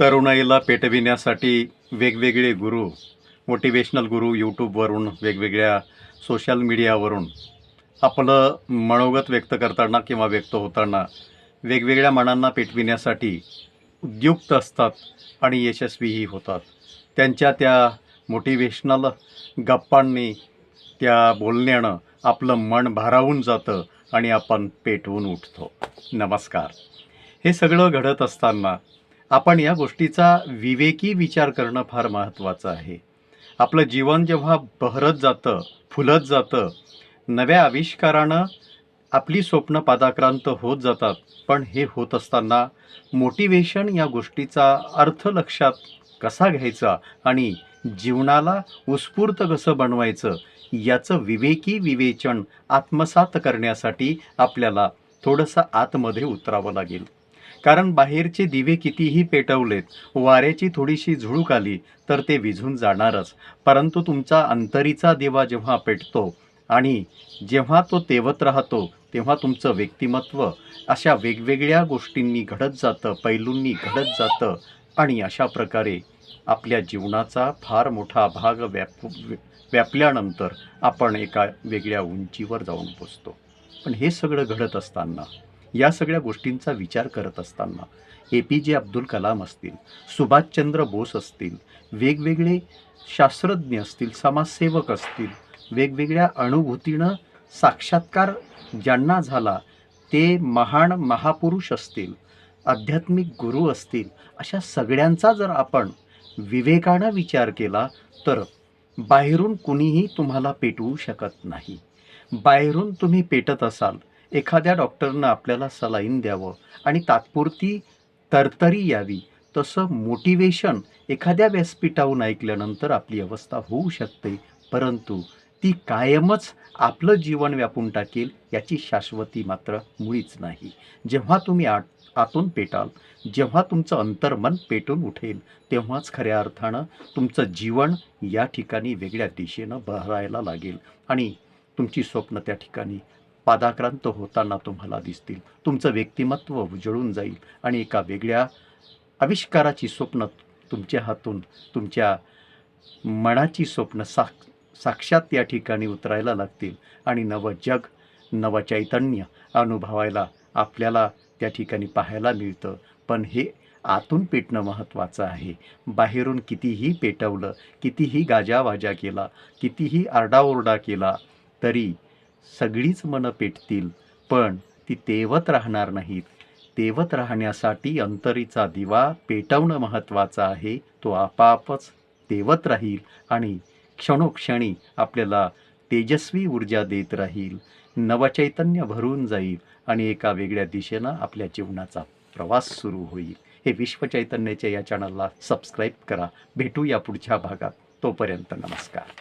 तरुणाईला पेटविण्यासाठी वेगवेगळे गुरु मोटिवेशनल गुरु यूट्यूबवरून वेगवेगळ्या सोशल मीडियावरून आपलं मनोगत व्यक्त करताना किंवा व्यक्त होताना वेगवेगळ्या मनांना पेटविण्यासाठी उद्युक्त असतात आणि यशस्वीही होतात. त्यांच्या त्या मोटिवेशनल गप्पांनी त्या बोलण्यानं आपलं मन भारावून जातं आणि आपण पेटवून उठतो. नमस्कार. हे सगळं घडत असताना आपण या गोष्टीचा विवेकी विचार करणं फार महत्त्वाचं आहे. आपलं जीवन जेव्हा बहरत जातं फुलत जातं नव्या आविष्कारानं आपली स्वप्न पादाक्रांत होत जातात. पण हे होत असताना मोटिवेशन या गोष्टीचा अर्थ लक्षात कसा घ्यायचा आणि जीवनाला उत्स्फूर्त कसं बनवायचं याचं विवेकी विवेचन आत्मसात करण्यासाठी आपल्याला थोडंसं आतमध्ये उतरावं लागेल. कारण बाहेरचे दिवे कितीही पेटवलेत वाऱ्याची थोडीशी झुळूक आली तर ते विझून जाणारच. परंतु तुमचा अंतरीचा दिवा जेव्हा पेटतो आणि जेव्हा तो तेवत राहतो तेव्हा तुमचं व्यक्तिमत्व अशा वेगवेगळ्या गोष्टींनी घडत जातं पैलूंनी घडत जातं आणि अशा प्रकारे आपल्या जीवनाचा फार मोठा भाग व्याप व्यापल्यानंतर आपण एका वेगळ्या उंचीवर जाऊन पोचतो पण हे सगळं घडत असताना या सगळ्या गोष्टींचा विचार करत असताना ए पी जे अब्दुल कलाम असतील सुभाषचंद्र बोस असतील वेगवेगळे शास्त्रज्ञ असतील समाजसेवक असतील वेगवेगळ्या अनुभूतीनं साक्षात्कार ज्यांना झाला ते महान महापुरुष असतील आध्यात्मिक गुरु असतील अशा सगळ्यांचा जर आपण विवेकानं विचार केला तर बाहेरून कुणीही तुम्हाला पेटवू शकत नाही. बाहेरून तुम्ही पेटत असाल एखाद्या डॉक्टरनं आपल्याला सलाईन द्यावं आणि तात्पुरती तरतरी यावी तसं मोटिवेशन एखाद्या व्यासपीठाहून ऐकल्यानंतर आपली अवस्था होऊ शकते. परंतु ती कायमच आपलं जीवन व्यापून टाकेल याची शाश्वती मात्र मुळीच नाही. जेव्हा तुम्ही आत आतून पेटाल जेव्हा तुमचं अंतर्मन पेटून उठेल तेव्हाच खऱ्या अर्थानं तुमचं जीवन या ठिकाणी वेगळ्या दिशेनं बहरायला लागेल आणि तुमची स्वप्न त्या ठिकाणी पादाक्रांत होताना तुम्हाला दिसतील. तुमचं व्यक्तिमत्व उजळून जाईल आणि एका वेगळ्या आविष्काराची स्वप्न तुमच्या हातून तुमच्या मनाची स्वप्न साक साक्षात या ठिकाणी उतरायला लागतील आणि नवं जग नवं चैतन्य अनुभवायला आपल्याला त्या ठिकाणी पाहायला मिळतं. पण हे आतून पेटणं महत्त्वाचं आहे. बाहेरून कितीही पेटवलं कितीही गाजावाजा केला कितीही आरडाओरडा केला तरी सगळीच मनं पेटतील पण ती तेवत राहणार नाहीत. तेवत राहण्यासाठी अंतरीचा दिवा पेटवणं महत्त्वाचं आहे. तो आपापच तेवत राहील आणि क्षणोक्षणी आपल्याला तेजस्वी ऊर्जा देत राहील. नवचैतन्य भरून जाईल आणि एका वेगळ्या दिशेनं आपल्या जीवनाचा प्रवास सुरू होईल. हे विश्वचैतन्याच्या या चॅनलला सबस्क्राईब करा. भेटू या पुढच्या भागात. तोपर्यंत नमस्कार.